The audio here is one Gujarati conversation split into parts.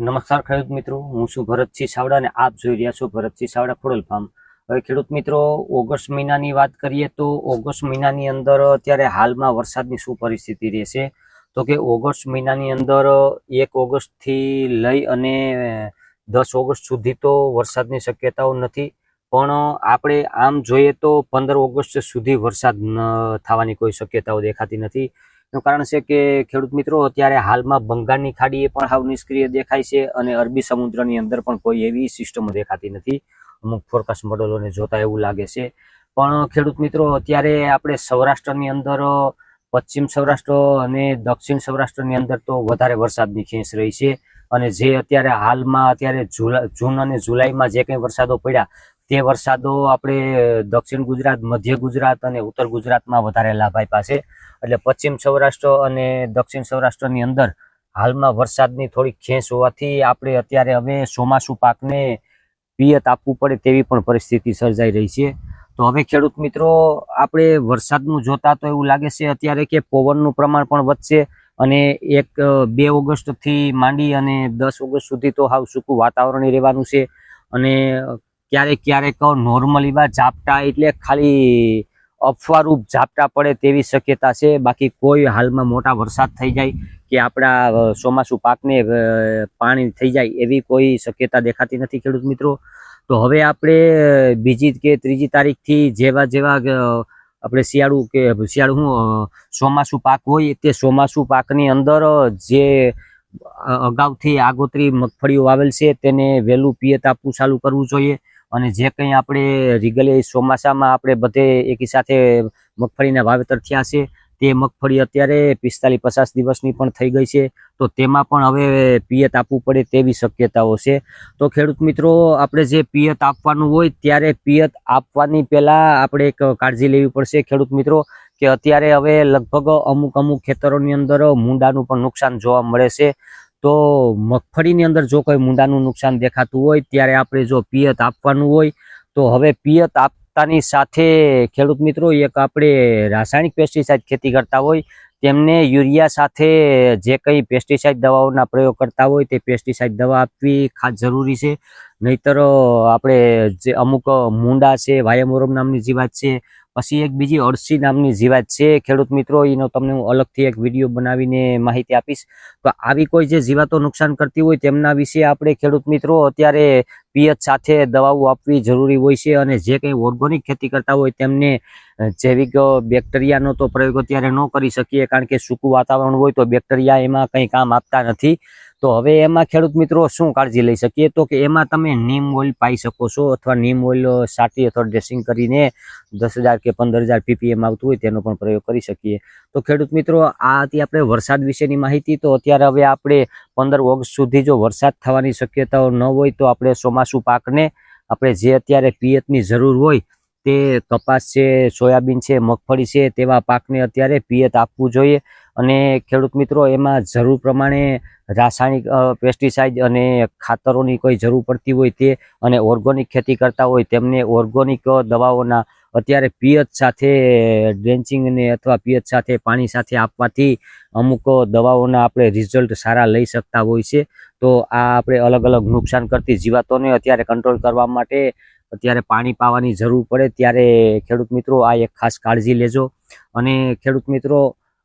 નમસ્કાર ખેડૂત મિત્રો, હું છું ભરતસિંહ સાવડા અને આપ જોઈ રહ્યા છો ભરતસિંહ સાવડા ખોડલ ફાર્મ. હવે ખેડૂત મિત્રો, ઓગસ્ટ મહિનાની વાત કરીએ તો ઓગસ્ટ મહિનાની અંદર અત્યારે હાલમાં વરસાદની શું પરિસ્થિતિ રહેશે? તો કે ઓગસ્ટ મહિનાની અંદર એક ઓગસ્ટથી લઈ અને દસ ઓગસ્ટ સુધી તો વરસાદની શક્યતાઓ નથી. પણ આપણે આમ જોઈએ તો પંદર ઓગસ્ટ સુધી વરસાદ થવાની કોઈ શક્યતાઓ દેખાતી નથી. એનું કારણ છે કે ખેડૂત મિત્રો, અત્યારે હાલમાં બંગાળની ખાડીએ પણ હાવ નિષ્ક્રિય દેખાય છે અને અરબી સમુદ્રની અંદર પણ કોઈ એવી સિસ્ટમો દેખાતી નથી. અમુક ફોરકાસ્ટ મોડલોને જોતા એવું લાગે છે. પણ ખેડૂત મિત્રો, અત્યારે આપણે સૌરાષ્ટ્રની અંદર, પશ્ચિમ સૌરાષ્ટ્ર અને દક્ષિણ સૌરાષ્ટ્રની અંદર તો વધારે વરસાદની ખેંચ રહી છે. અને જે અત્યારે હાલમાં, અત્યારે જૂન અને જુલાઈમાં જે કંઈ વરસાદો પડ્યા, તે વરસાદો આપણે દક્ષિણ ગુજરાત, મધ્ય ગુજરાત અને ઉત્તર ગુજરાતમાં વધારે લાભ આપ્યા છે. એટલે પશ્ચિમ સૌરાષ્ટ્ર અને દક્ષિણ સૌરાષ્ટ્રની અંદર હાલમાં વરસાદની થોડી ખેંચ હોવાથી આપણે અત્યારે હવે ચોમાસું પાકને પિયત આપવું પડે તેવી પણ પરિસ્થિતિ સર્જાઈ રહી છે. તો હવે ખેડૂત મિત્રો, આપણે વરસાદનું જોતા તો એવું લાગે છે અત્યારે કે પવનનું પ્રમાણ પણ વધશે. અને એક બે ઓગસ્ટથી માંડી અને દસ ઓગસ્ટ સુધી તો હાવ સૂકું વાતાવરણ રહેવાનું છે. અને ક્યારેક ક્યારેક નોર્મલી બા ઝાપટા એટલે ખાલી અફવારૂપ ઝાપટા પડે તેવી શક્યતા છે. બાકી કોઈ હાલમાં મોટા વરસાદ થઈ જાય કે આપણા ચોમાસું પાકને પાણી થઈ જાય એવી કોઈ શક્યતા દેખાતી નથી ખેડૂત મિત્રો. તો હવે આપણે બીજી કે ત્રીજી તારીખથી જેવા જેવા આપણે શિયાળુ કે શિયાળુ શું ચોમાસું પાક હોય તે ચોમાસું પાકની અંદર જે અગાઉથી આગોતરી મગફળીઓ વાવેલ છે તેને વહેલું પિયત આપવું ચાલુ કરવું જોઈએ. અને જે કંઈ આપણે રીગલી ચોમાસામાં આપણે બધે એકી સાથે મગફળીના વાવેતર થયા છે તે મગફળી અત્યારે પિસ્તાલીસ પચાસ દિવસની પણ થઈ ગઈ છે. તો તેમાં પણ હવે પિયત આપવું પડે તેવી શક્યતાઓ છે. તો ખેડૂત મિત્રો, આપણે જે પિયત આપવાનું હોય ત્યારે પિયત આપવાની પહેલાં આપણે એક કાળજી લેવી પડશે ખેડૂત મિત્રો, કે અત્યારે હવે લગભગ અમુક અમુક ખેતરોની અંદર મૂંડાનું પણ નુકસાન જોવા મળે છે. તો મગફળીની અંદર જો કોઈ મૂંડાનું નુકસાન દેખાતું હોય, ત્યારે આપણે જો પિયત આપવાનું હોય, તો હવે પિયત આપતાની સાથે ખેડૂત મિત્રો, એક આપણે રાસાયણિક પેસ્ટિસાઇડ ખેતી કરતા હોય, તેમને યુરિયા સાથે જે કંઈ પેસ્ટિસાઇડ દવાઓના પ્રયોગ કરતા હોય, તે પેસ્ટિસાઇડ દવા આપવી ખાસ જરૂરી છે. નહીતર આપણે જે અમુક મૂંડા છે, વાયમોરમ નામની જીવાત છે પછી એક બીજી અળસી નામની જીવાત છે. ખેડૂત મિત્રો, એનો તમને હું અલગથી એક વીડિયો બનાવીને માહિતી આપીશ. તો આવી કોઈ જે જીવાતો નુકસાન કરતી હોય તેમના વિશે આપણે ખેડૂત મિત્રો અત્યારે પિયત સાથે દવાઓ આપવી જરૂરી હોય છે અને જે કંઈ ઓર્ગોનિક ખેતી કરતા હોય તેમને જૈવિક બેક્ટેરિયાનો તો પ્રયોગ અત્યારે ન કરી શકીએ કારણ કે સૂકું વાતાવરણ હોય તો બેક્ટેરિયા એમાં કંઈ કામ આપતા નથી. તો હવે એમાં ખેડૂત મિત્રો શું કાળજી લઈ શકીએ? તો કે એમાં તમે નીમ ઓઇલ પાઈ શકો છો અથવા નીમ ઓઇલ સાટી અથવા ડ્રેસિંગ કરીને દસ હજાર કે પંદર હજાર પીપીએમ આવતું હોય તેનો પણ પ્રયોગ કરી શકીએ. તો ખેડૂત મિત્રો, આ હતી આપણે વરસાદ વિશેની માહિતી. તો અત્યારે હવે આપણે પંદર ઓગસ્ટ સુધી જો વરસાદ થવાની શક્યતાઓ ન હોય તો આપણે ચોમાસું પાકને આપણે જે અત્યારે પિયતની જરૂર હોય તે કપાસ છે, સોયાબીન છે, મગફળી છે તેવા પાકને અત્યારે પિયત આપવું જોઈએ. અને ખેડૂત મિત્રો, એમાં જરૂર પ્રમાણે રાસાયણિક પેસ્ટિસાઇડ અને ખાતરોની કોઈ જરૂર પડતી હોય તે અને ઓર્ગોનિક ખેતી કરતા હોય તેમને ઓર્ગોનિક દવાઓના અત્યારે પિયત સાથે ડ્રેન્ચિંગ ને અથવા પિયત સાથે પાણી સાથે આપવાથી અમુક દવાઓના આપણે રિઝલ્ટ સારા લઈ શકતા હોય છે. તો આ આપણે અલગ અલગ નુકસાન કરતી જીવાતોને અત્યારે કંટ્રોલ કરવા માટે અત્યારે પાણી પાવાની જરૂર પડે. ત્યારે ખેડૂત મિત્રો, આ એક ખાસ કાળજી લેજો. અને ખેડૂત મિત્રો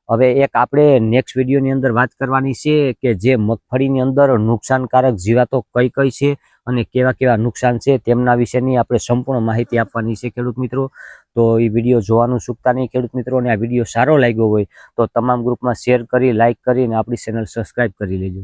હવે એક આપણે નેક્સ્ટ વિડીયોની અંદર વાત કરવાની છે કે જે મગફળીની અંદર નુકસાનકારક જીવાતો કઈ કઈ છે અને કેવા કેવા નુકસાન છે તેમના વિશેની આપણે સંપૂર્ણ માહિતી આપવાની છે ખેડૂત મિત્રો. તો એ વીડિયો જોવાનું ચૂકતા નહીં ખેડૂત મિત્રોને આ વીડિયો સારો લાગ્યો હોય તો તમામ ગ્રુપમાં શેર કરી લાઇક કરીને આપણી ચેનલ સબસ્ક્રાઈબ કરી લેજો.